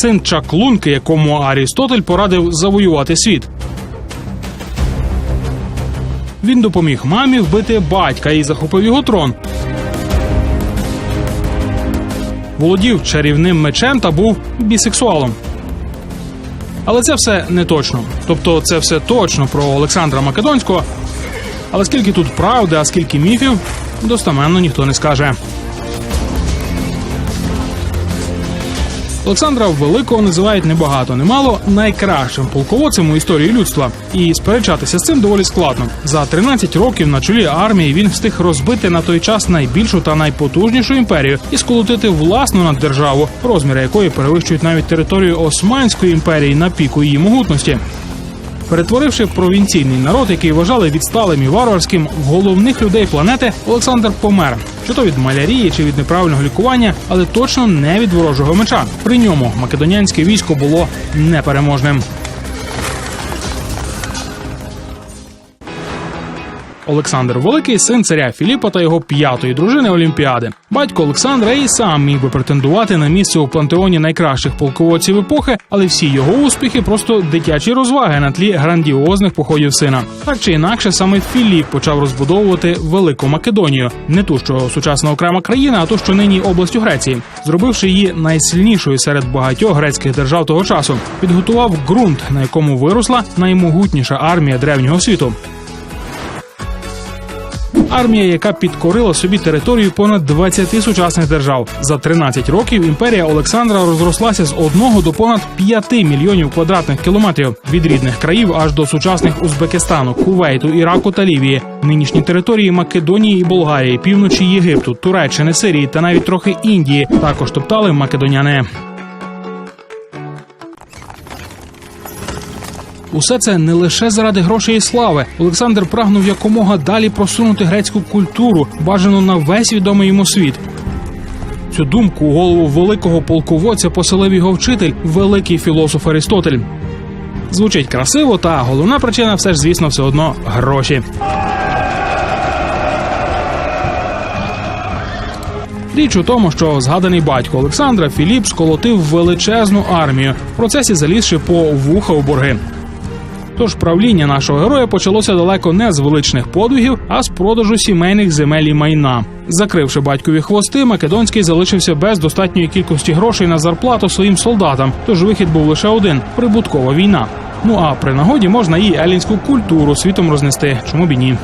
син чаклунки, якому Арістотель порадив завоювати світ. Він допоміг мамі вбити батька і захопив його трон. Володів чарівним мечем та був бісексуалом. Але це все не точно. Тобто, це все точно про Олександра Македонського. Але скільки тут правди, а скільки міфів, достаменно ніхто не скаже. Олександра Великого називають небагато, немало найкращим полководцем у історії людства. І сперечатися з цим доволі складно. За 13 років на чолі армії він встиг розбити на той час найбільшу та найпотужнішу імперію і сколотити власну наддержаву, розміри якої перевищують навіть територію Османської імперії на піку її могутності. Перетворивши провінційний народ, який вважали відсталим і варварським, головних людей планети, Олександр помер. Чи то від малярії, чи від неправильного лікування, але точно не від ворожого меча. При ньому македонянське військо було непереможним. Олександр Великий син царя Філіпа та його п'ятої дружини Олімпіади. Батько Олександра і сам міг би претендувати на місце у пантеоні найкращих полководців епохи, але всі його успіхи просто дитячі розваги на тлі грандіозних походів сина. Так чи інакше, саме Філіп почав розбудовувати Велику Македонію, не ту, що сучасна окрема країна, а ту, що нині областю Греції, зробивши її найсильнішою серед багатьох грецьких держав того часу, підготував ґрунт, на якому виросла наймогутніша армія древнього світу. Армія, яка підкорила собі територію понад 20 сучасних держав. За 13 років імперія Олександра розрослася з 1 до понад 5 мільйонів квадратних кілометрів від рідних країв аж до сучасних Узбекистану, Кувейту, Іраку та Лівії, нинішні території Македонії і Болгарії, півночі Єгипту, Туреччини, Сирії та навіть трохи Індії. Також топтали македоняни. Усе це не лише заради грошей і слави. Олександр прагнув якомога далі просунути грецьку культуру, бажано на весь відомий йому світ. Цю думку у голову великого полководця поселив його вчитель, великий філософ Аристотель. Звучить красиво, та головна причина все ж, звісно, все одно гроші. Річ у тому, що згаданий батько Олександра Філіп сколотив величезну армію, в процесі залізши по вуха у борги. Тож правління нашого героя почалося далеко не з величних подвигів, а з продажу сімейних земель і майна. Закривши батькові хвости, Македонський залишився без достатньої кількості грошей на зарплату своїм солдатам. Тож вихід був лише один прибуткова війна. Ну а при нагоді можна і елінську культуру світом рознести. Чому б і ні?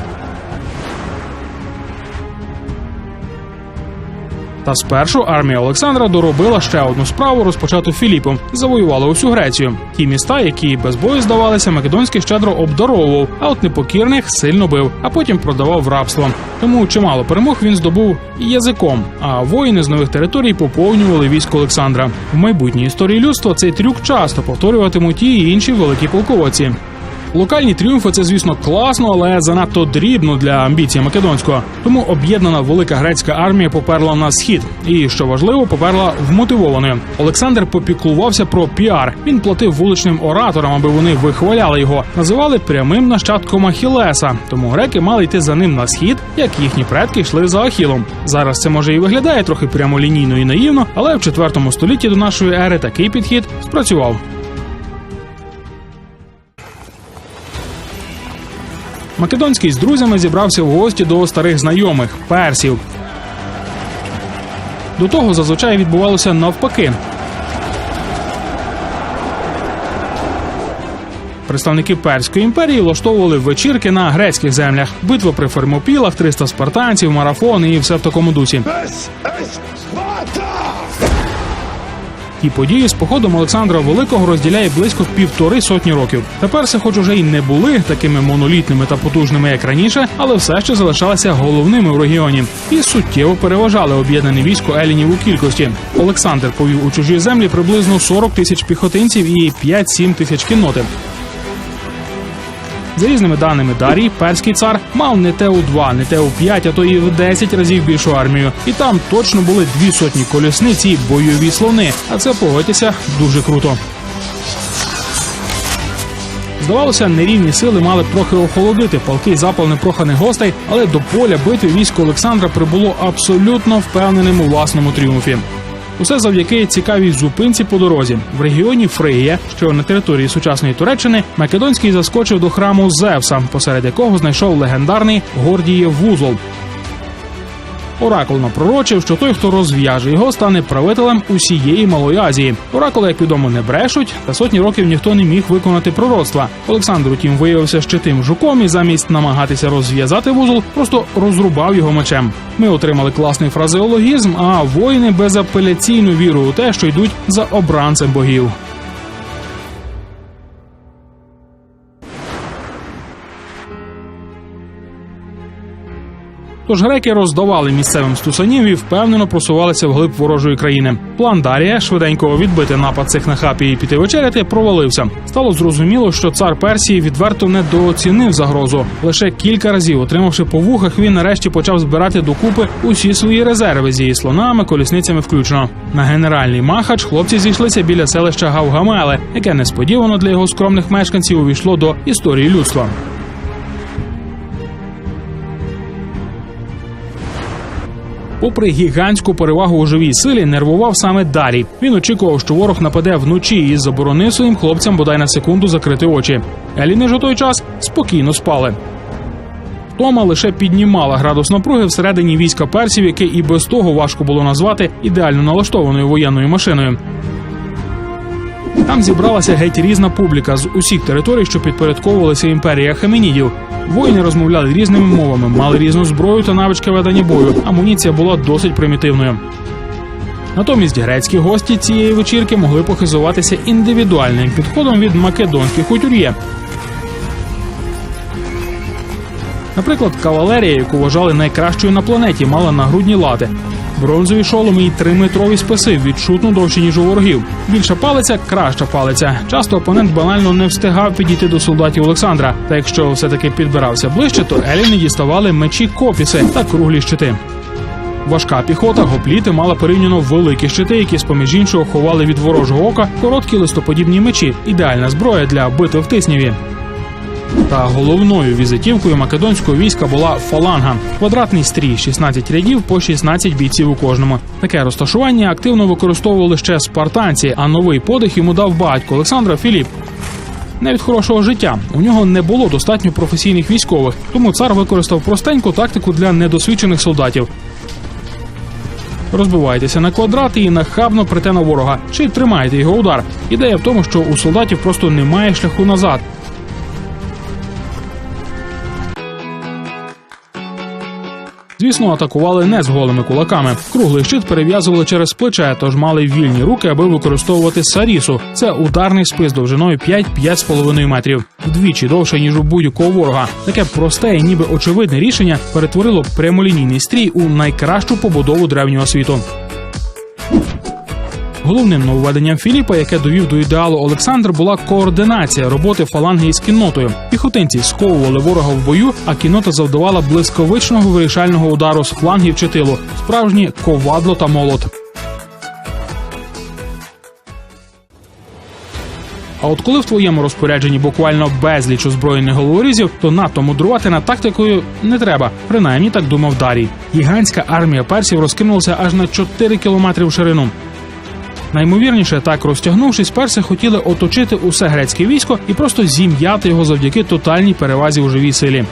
Та спершу армія Олександра доробила ще одну справу, розпочату Філіпом. Завоювала усю Грецію. Ті міста, які без бою здавалися, Македонський щедро обдаровував, а от непокірних сильно бив, а потім продавав в рабство. Тому чимало перемог він здобув язиком. А воїни з нових територій поповнювали військо Олександра. В майбутній історії людства цей трюк часто повторюватимуть і інші великі полководці. Локальні тріумфи це, звісно, класно, але занадто дрібно для амбіцій Македонського. Тому об'єднана велика грецька армія поперла на схід, і що важливо, поперла вмотивованою. Олександр попіклувався про піар. Він платив вуличним ораторам, аби вони вихваляли його. Називали прямим нащадком Ахілеса. Тому греки мали йти за ним на схід, як їхні предки йшли за Ахілом. Зараз це може і виглядає трохи прямолінійно і наївно, але в 4 столітті до нашої ери такий підхід спрацював. Македонський з друзями зібрався в гості до старих знайомих персів. До того зазвичай відбувалося навпаки. Представники Перської імперії влаштовували вечірки на грецьких землях, битва при Фермопілах, 300 спартанців, марафон і все в такому дусі. Ті події з походом Олександра Великого розділяє близько півтори сотні років. Тепер це, хоч уже й не були такими монолітними та потужними, як раніше, але все ще залишалися головними в регіоні і суттєво переважали об'єднане військо елінів у кількості. Олександр повів у чужі землі приблизно 40 тисяч піхотинців і 5-7 тисяч кінноти. За різними даними Дарій, перський цар мав не те у два, не те у п'ять, а то і в 10 разів більшу армію. І там точно були дві сотні колісниць і бойові слони. А це погодьтеся дуже круто. Здавалося, нерівні сили мали трохи охолодити палкий запал непроханих гостей, але до поля битви військо Олександра прибуло абсолютно впевненим у власному тріумфі. Усе завдяки цікавій зупинці по дорозі в регіоні Фригія, що на території сучасної Туреччини, Македонський заскочив до храму Зевса, посеред якого знайшов легендарний Гордієв вузол. Оракул напророчив, що той, хто розв'яже його, стане правителем усієї Малої Азії. Оракули, як відомо, не брешуть, та сотні років ніхто не міг виконати пророцтва. Олександр, утім, виявився ще тим жуком і замість намагатися розв'язати вузол, просто розрубав його мечем. Ми отримали класний фразеологізм, а воїни безапеляційну віру у те, що йдуть за обранцем богів. Тож греки роздавали місцевим стусанів і впевнено просувалися вглиб ворожої країни. План Дарія швиденько відбити напад цих нахапій і піти вечеряти провалився. Стало зрозуміло, що цар Персії відверто недооцінив загрозу. Лише кілька разів, отримавши по вухах, він нарешті почав збирати докупи усі свої резерви зі слонами, колісницями включно. На генеральний махач хлопці зійшлися біля селища Гавгамеле, яке несподівано для його скромних мешканців увійшло до історії людства. Попри гігантську перевагу у живій силі, нервував саме Дарій. Він очікував, що ворог нападе вночі і заборонив своїм хлопцям бодай на секунду закрити очі. Еліни ж у той час спокійно спали. Тома лише піднімала градус напруги всередині війська персів, яке і без того важко було назвати ідеально налаштованою воєнною машиною. Там зібралася геть різна публіка з усіх територій, що підпорядковувалися імперії Ахеменідів. Воїни розмовляли різними мовами, мали різну зброю та навички ведення бою. Амуніція була досить примітивною. Натомість грецькі гості цієї вечірки могли похизуватися індивідуальним підходом від македонських кутюр'є. Наприклад, кавалерія, яку вважали найкращою на планеті, мала нагрудні лати. Бронзові шоломи і триметрові списи відчутно довші, ніж у ворогів. Більша палиця краща палиця. Часто опонент банально не встигав підійти до солдатів Олександра. Та якщо все-таки підбирався ближче, то еліни діставали мечі копіси та круглі щити. Важка піхота гопліти мала порівняно великі щити, які з поміж іншого ховали від ворожого ока короткі листоподібні мечі. Ідеальна зброя для битви в тисніві. Та головною візитівкою македонського війська була фаланга квадратний стрій, 16 рядів по 16 бійців у кожному. Таке розташування активно використовували ще спартанці, а новий подих йому дав батько Олександра Філіп. Не від хорошого життя у нього не було достатньо професійних військових, тому цар використав простеньку тактику для недосвідчених солдатів. Розбивайтеся на квадрати і нахабно прите на ворога, чи тримайте його удар. Ідея в тому, що у солдатів просто немає шляху назад. Звісно, атакували не з голими кулаками. Круглий щит перев'язували через плече, тож мали вільні руки, аби використовувати сарісу. Це ударний спис довжиною 5-5,5 метрів, вдвічі довше ніж у будь-якого ворога. Таке просте і ніби очевидне рішення перетворило прямолінійний стрій у найкращу побудову древнього світу. Головним нововведенням Філіпа, яке довів до ідеалу Олександр, була координація роботи фаланги із кіннотою. Піхотинці сковували ворога в бою, а кіннота завдавала блискавичного вирішального удару з флангів чи тилу, справжні ковадло та молот. А от коли в твоєму розпорядженні буквально безліч озброєних головорізів, то надто мудрувати над тактикою не треба. Принаймні так думав Дарій. Гігантська армія персів розкинулася аж на 4 кілометри в ширину. Наймовірніше, так розтягнувшись, перси хотіли оточити усе грецьке військо і просто зім'яти його завдяки тотальній перевазі у живій силі.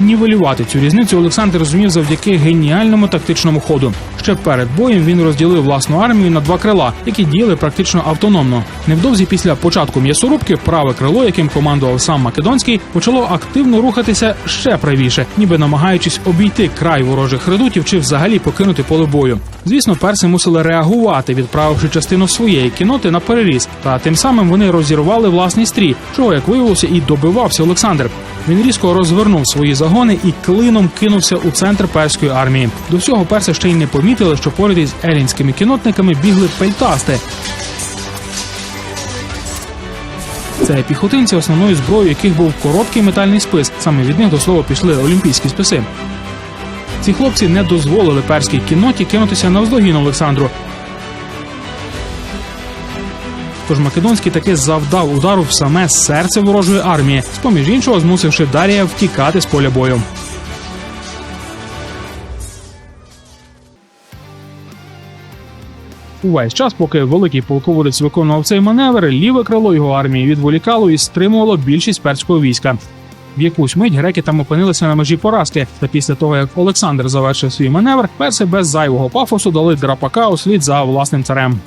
Нівелювати цю різницю Олександр зумів завдяки геніальному тактичному ходу. Ще перед боєм він розділив власну армію на два крила, які діяли практично автономно. Невдовзі після початку м'ясорубки праве крило, яким командував сам Македонський, почало активно рухатися ще правіше, ніби намагаючись обійти край ворожих редутів чи взагалі покинути поле бою. Звісно, перси мусили реагувати, відправивши частину своєї кіноти на переріз, та тим самим вони розірвали власний стрій, чого як виявилося, і добивався Олександр. Він різко розвернув свої загони і клином кинувся у центр перської армії. До всього перси ще й не помітили, що поряд із елінськими кінотниками бігли пельтасти. Це піхотинці, основною зброєю яких був короткий метальний спис. Саме від них до слова пішли олімпійські списи. Ці хлопці не дозволили перській кінноті кинутися навздогін Олександру. Тож Македонський таки завдав удару в саме серце ворожої армії, з поміж іншого змусивши Дарія втікати з поля бою. Увесь час, поки великий полководець виконував цей маневр, ліве крило його армії відволікало і стримувало більшість перського війська. В якусь мить греки там опинилися на межі поразки. Та після того, як Олександр завершив свій маневр, перси без зайвого пафосу дали драпака услід за власним царем.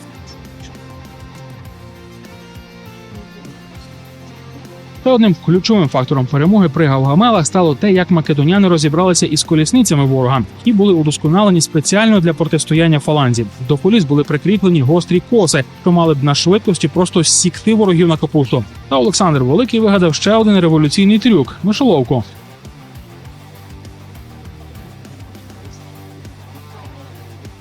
Та одним ключовим фактором перемоги при Гавгамелах стало те, як македоняни розібралися із колісницями ворога і були удосконалені спеціально для протистояння фаланзі. До коліс були прикріплені гострі коси, що мали б на швидкості просто сікти ворогів на капусту. Та Олександр Великий вигадав ще один революційний трюк мишоловку.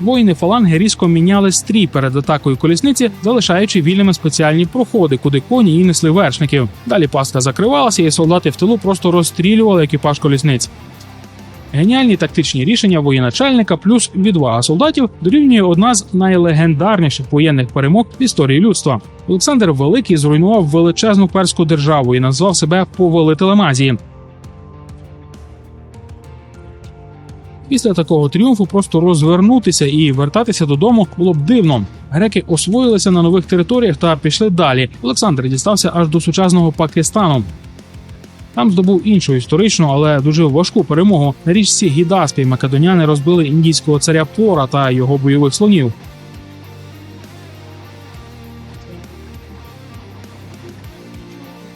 Воїни фаланги різко міняли стрій перед атакою колісниці, залишаючи вільними спеціальні проходи, куди коні і несли вершників. Далі пастка закривалася, і солдати в тилу просто розстрілювали екіпаж колісниць. Геніальні тактичні рішення воєначальника плюс відвага солдатів дорівнює одна з найлегендарніших воєнних перемог в історії людства. Олександр Великий зруйнував величезну перську державу і назвав себе повелителем Азії. Після такого тріумфу просто розвернутися і вертатися додому було б дивно. Греки освоїлися на нових територіях та пішли далі. Олександр дістався аж до сучасного Пакистану. Там здобув іншу історичну, але дуже важку перемогу. На річці Гідаспі македоняни розбили індійського царя Пора та його бойових слонів.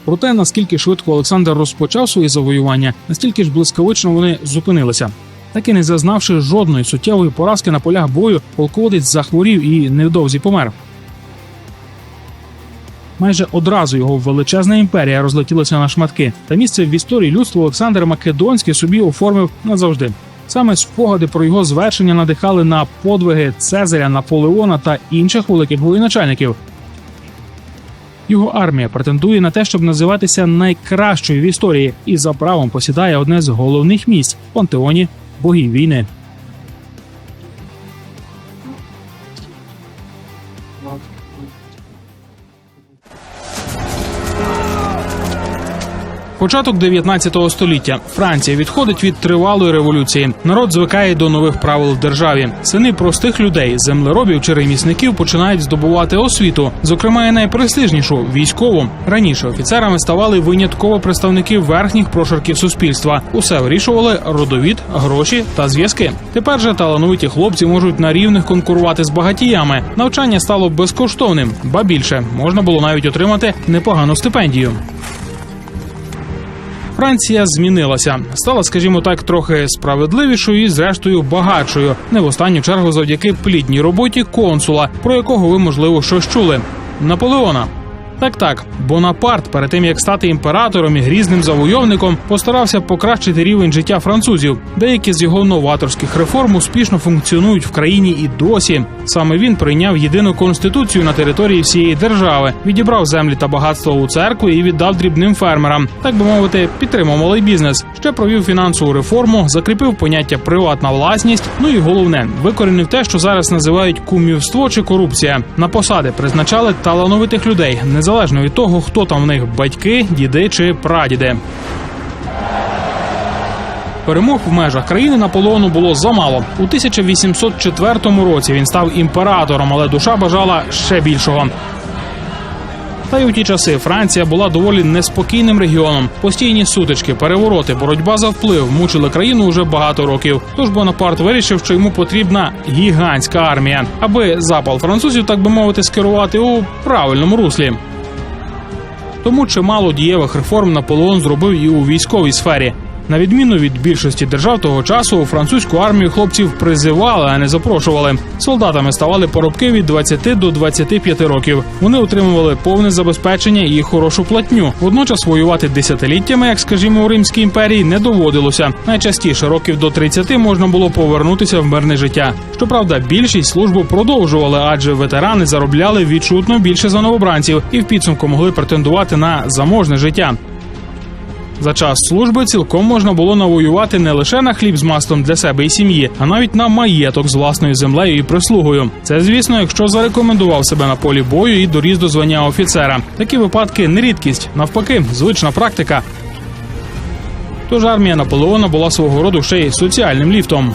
Проте наскільки швидко Олександр розпочав свої завоювання, настільки ж блискавично вони зупинилися. Так і не зазнавши жодної суттєвої поразки на полях бою, полководець захворів і невдовзі помер. Майже одразу його величезна імперія розлетілася на шматки, та місце в історії людства Олександр Македонський собі оформив назавжди. Саме спогади про його звершення надихали на подвиги Цезаря, Наполеона та інших великих воєначальників. Його армія претендує на те, щоб називатися найкращою в історії, і за правом посідає одне з головних місць пантеоні богів війни. Початок 19 століття Франція відходить від тривалої революції. Народ звикає до нових правил в державі. Сини простих людей, землеробів чи ремісників починають здобувати освіту, зокрема і найпрестижнішу військову. Раніше офіцерами ставали винятково представники верхніх прошарків суспільства. Усе вирішували родовід, гроші та зв'язки. Тепер же талановиті хлопці можуть на рівних конкурувати з багатіями. Навчання стало безкоштовним, ба більше можна було навіть отримати непогану стипендію. Франція змінилася, стала, скажімо так, трохи справедливішою і, зрештою, багатшою. Не в останню чергу завдяки плідній роботі консула, про якого ви можливо щось чули. Наполеона. Так, так, Бонапарт, перед тим як стати імператором і грізним завойовником, постарався покращити рівень життя французів. Деякі з його новаторських реформ успішно функціонують в країні і досі. Саме він прийняв єдину конституцію на території всієї держави, відібрав землі та багатство у церкву і віддав дрібним фермерам. Так би мовити, підтримав малий бізнес. Ще провів фінансову реформу, закріпив поняття приватна власність. Ну і головне, викорінив те, що зараз називають кумівство чи корупція. На посади призначали талановитих людей, незалежно від того, хто там в них батьки, діди чи прадіди. Перемог в межах країни Наполеону було замало. У 1804 році він став імператором, але душа бажала ще більшого. Та й у ті часи Франція була доволі неспокійним регіоном. Постійні сутички, перевороти, боротьба за вплив мучили країну уже багато років. Тож Бонапарт вирішив, що йому потрібна гігантська армія, аби запал французів, так би мовити, скерувати у правильному руслі. Тому чимало дієвих реформ Наполеон зробив і у військовій сфері. На відміну від більшості держав того часу, у французьку армію хлопців призивали, а не запрошували. Солдатами ставали поробки від 20 до 25 років. Вони отримували повне забезпечення і хорошу платню. Водночас воювати десятиліттями, як скажімо, у Римській імперії, не доводилося. Найчастіше років до 30 можна було повернутися в мирне життя. Щоправда, більшість службу продовжували, адже ветерани заробляли відчутно більше за новобранців і в підсумку могли претендувати на заможне життя. За час служби цілком можна було навоювати не лише на хліб з маслом для себе і сім'ї, а навіть на маєток з власною землею і прислугою. Це, звісно, якщо зарекомендував себе на полі бою і доріс до звання офіцера. Такі випадки не рідкість, навпаки, звична практика. Тож армія Наполеона була свого роду ще й соціальним ліфтом.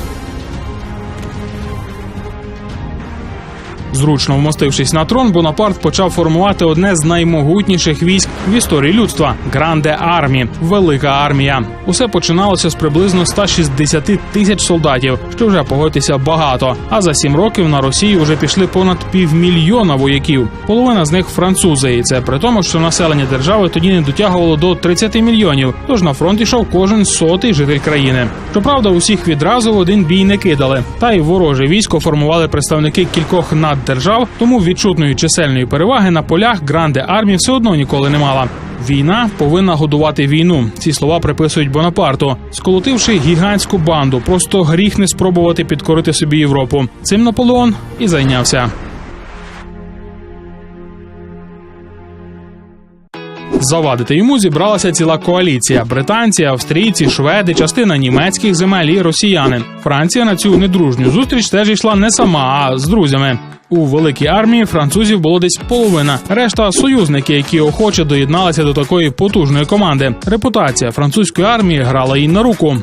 Зручно вмостившись на трон, Бонапарт почав формувати одне з наймогутніших військ в історії людства гранде армі, велика армія. Усе починалося з приблизно 160 тисяч солдатів, що вже погодьтеся багато. А за сім років на Росію вже пішли понад півмільйона вояків. Половина з них французи, і це при тому, що населення держави тоді не дотягувало до 30 мільйонів. Тож на фронт ішов кожен сотий житель країни. Щоправда, усіх відразу в один бій не кидали. Та й вороже військо формували представники кількох наддержав, тому відчутної чисельної переваги на полях гранде армії все одно ніколи не мала. Війна повинна годувати війну. Ці слова приписують Бонапарту, сколотивши гігантську банду. Просто гріх не спробувати підкорити собі Європу. Цим Наполеон і зайнявся. Завадити йому зібралася ціла коаліція: британці, австрійці, шведи, частина німецьких земель і росіяни. Франція на цю недружню зустріч теж йшла не сама, а з друзями. У великій армії французів було десь половина. Решта союзники, які охоче доєдналися до такої потужної команди. Репутація французької армії грала їй на руку.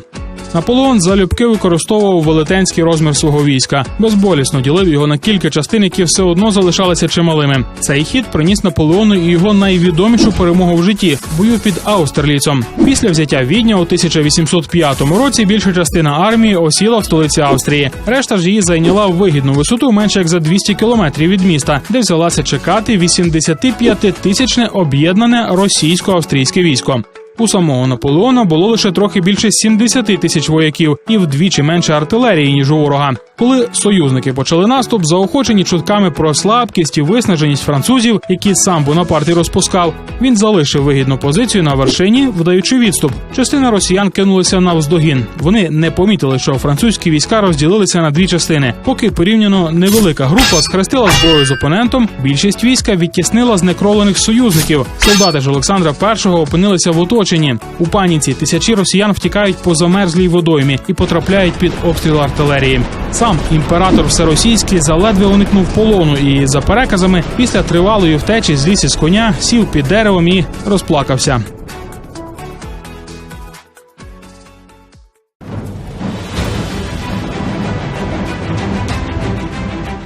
Наполеон залюбки використовував велетенський розмір свого війська, безболісно ділив його на кілька частин, які все одно залишалися чималими. Цей хід приніс Наполеону і його найвідомішу перемогу в житті бою під Аустерліцом. Після взяття Відня у 1805 році більша частина армії осіла в столиці Австрії. Решта ж її зайняла вигідну висоту менше як за 200 кілометрів від міста, де взялася чекати 85-тисячне об'єднане російсько-австрійське військо. У самого Наполеона було лише трохи більше 70 тисяч вояків і вдвічі менше артилерії ніж у ворога. Коли союзники почали наступ, заохочені чутками про слабкість і виснаженість французів, які сам Бонапарт розпускав, він залишив вигідну позицію на вершині, вдаючи відступ. Частина росіян кинулися навздогін. Вони не помітили, що французькі війська розділилися на дві частини. Поки порівняно невелика група схрестила зброю з опонентом, більшість війська відтіснила знекровлених союзників. Солдати ж Олександра І опинилися в оточенні. У паніці тисячі росіян втікають по замерзлій водоймі і потрапляють під обстріл артилерії. Сам імператор всеросійський заледве уникнув полону і за переказами після тривалої втечі з лісі з коня сів під деревом і розплакався.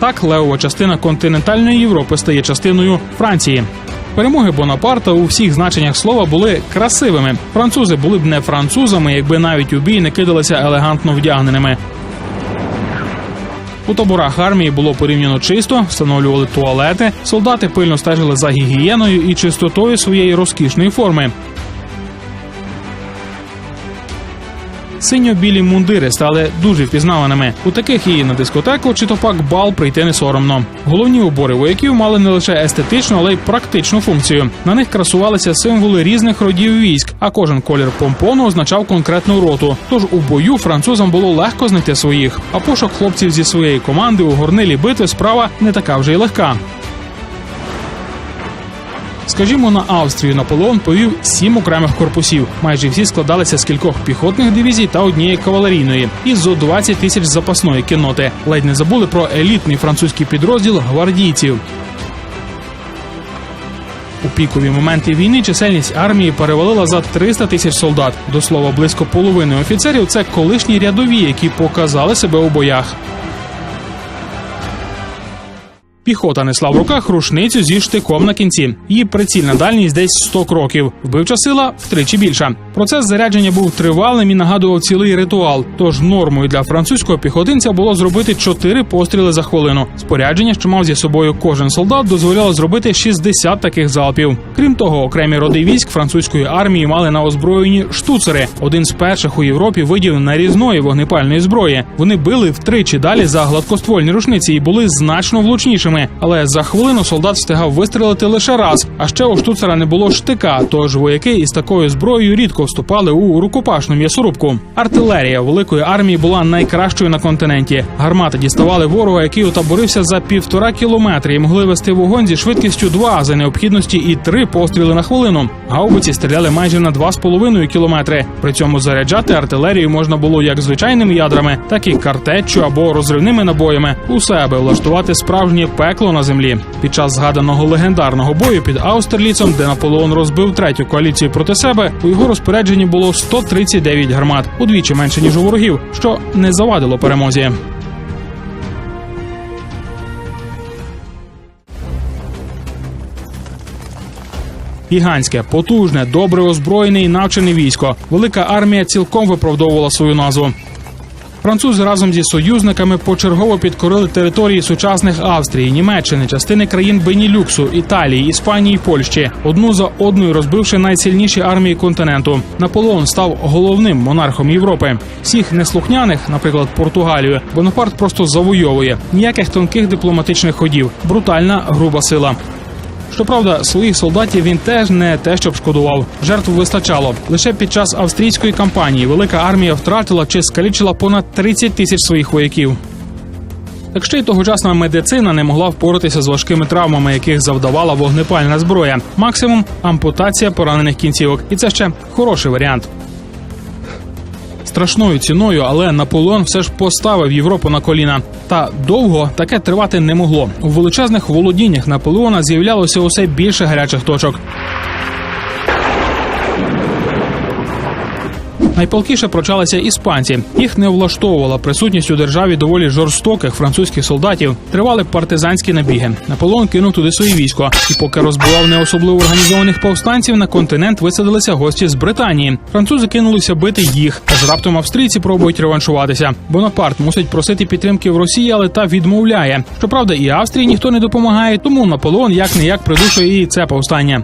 Так левова частина континентальної Європи стає частиною Франції. Перемоги Бонапарта у всіх значеннях слова були красивими. Французи були б не французами, якби навіть у бій не кидалися елегантно вдягненими. У таборах армії було порівняно чисто, встановлювали туалети. Солдати пильно стежили за гігієною і чистотою своєї розкішної форми. Синьо-білі мундири стали дуже впізнаваними. У таких і на дискотеку чи то пак бал прийти не соромно. Головні убори вояків мали не лише естетичну, але й практичну функцію. На них красувалися символи різних родів військ, а кожен колір помпону означав конкретну роту. Тож у бою французам було легко знайти своїх. А пошук хлопців зі своєї команди у горнилі битви справа не така вже й легка. Скажімо, на Австрію Наполеон повів сім окремих корпусів. Майже всі складалися з кількох піхотних дивізій та однієї кавалерійної, і зо 20 тисяч запасної кінноти. Ледь не забули про елітний французький підрозділ гвардійців. У пікові моменти війни чисельність армії перевалила за 300 тисяч солдат. До слова, близько половини офіцерів це колишні рядові, які показали себе у боях. Піхота несла в руках рушницю зі штиком на кінці. Її прицільна дальність десь 100 кроків. Вбивча сила втричі більша. Процес зарядження був тривалим і нагадував цілий ритуал. Тож нормою для французького піхотинця було зробити 4 постріли за хвилину. Спорядження, що мав зі собою кожен солдат, дозволяло зробити 60 таких залпів. Крім того, окремі роди військ французької армії мали на озброєнні штуцери, один з перших у Європі видів нарізної вогнепальної зброї. Вони били втричі далі за гладкоствольні рушниці і були значно влучнішими. Але за хвилину солдат встигав вистрелити лише раз. А ще у штуцера не було штика. Тож вояки із такою зброєю рідко вступали у рукопашну м'ясорубку. Артилерія великої армії була найкращою на континенті. Гармати діставали ворога, який утаборився за півтора кілометри і могли вести вогонь зі швидкістю 2 за необхідності і три постріли на хвилину. Гаубиці стріляли майже на 2,5 кілометри. При цьому заряджати артилерію можна було як звичайними ядрами, так і картеччю або розривними набоями. Усе аби влаштувати справжнє пекло на землі. Під час згаданого легендарного бою під Аустерліцом, де Наполеон розбив третю коаліцію проти себе, у його розпорядженні було 139 гармат, удвічі менше ніж у ворогів, що не завадило перемозі. Гігантське, потужне, добре озброєне і навчене військо. Велика армія цілком виправдовувала свою назву. Французи разом зі союзниками почергово підкорили території сучасних Австрії, Німеччини, частини країн Бенілюксу, Італії, Іспанії, Польщі, одну за одною розбивши найсильніші армії континенту. Наполеон став головним монархом Європи. Всіх неслухняних, наприклад, Португалію, Бонапарт просто завойовує ніяких тонких дипломатичних ходів, брутальна груба сила. Щоправда, своїх солдатів він теж не те, щоб шкодував. Жертв вистачало. Лише під час австрійської кампанії велика армія втратила чи скалічила понад 30 тисяч своїх вояків. Так ще й тогочасна медицина не могла впоратися з важкими травмами, яких завдавала вогнепальна зброя. Максимум ампутація поранених кінцівок, і це ще хороший варіант. Страшною ціною, але Наполеон все ж поставив Європу на коліна. Та довго таке тривати не могло. У величезних володіннях Наполеона з'являлося усе більше гарячих точок. Найпалкіше прочалися іспанці. Їх не влаштовувала присутність у державі доволі жорстоких французьких солдатів. Тривали партизанські набіги. Наполеон кинув туди своє військо, і поки розбивав не особливо організованих повстанців, на континент висадилися гості з Британії. Французи кинулися бити їх. Аж раптом австрійці пробують реваншуватися. Бонапарт мусить просити підтримки в Росії, але та відмовляє. Щоправда, і Австрії ніхто не допомагає, тому Наполеон як не як придушує і це повстання.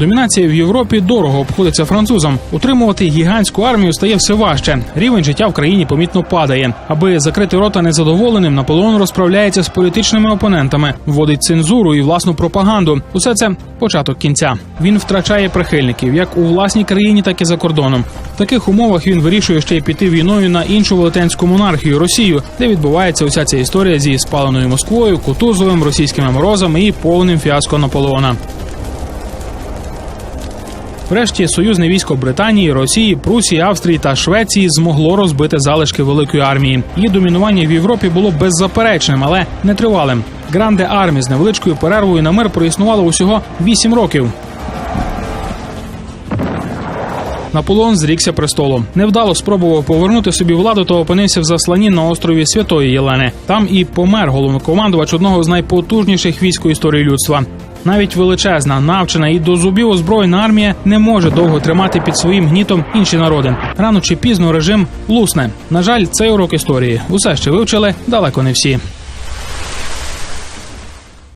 Домінація в Європі дорого обходиться французам. Утримувати гігантську армію стає все важче. Рівень життя в країні помітно падає. Аби закрити рота незадоволеним, Наполеон розправляється з політичними опонентами, вводить цензуру і власну пропаганду. Усе це початок кінця. Він втрачає прихильників як у власній країні, так і за кордоном. В таких умовах він вирішує ще й піти війною на іншу велетенську монархію Росію, де відбувається уся ця історія зі спаленою Москвою, Кутузовим, російськими морозами і повним фіаско Наполеона. Врешті союзне військо Британії, Росії, Прусії, Австрії та Швеції змогло розбити залишки великої армії. Її домінування в Європі було беззаперечним, але нетривалим. Гранде армії з невеличкою перервою на мир проіснувало усього 8 років. Наполеон зрікся престолу. Невдало спробував повернути собі владу, то опинився в засланні на острові Святої Єлени. Там і помер головнокомандувач одного з найпотужніших військ у історії людства. Навіть величезна, навчена і до зубів озброєна армія не може довго тримати під своїм гнітом інші народи. Рано чи пізно режим лусне. На жаль, цей урок історії. Усе ще вивчили далеко не всі.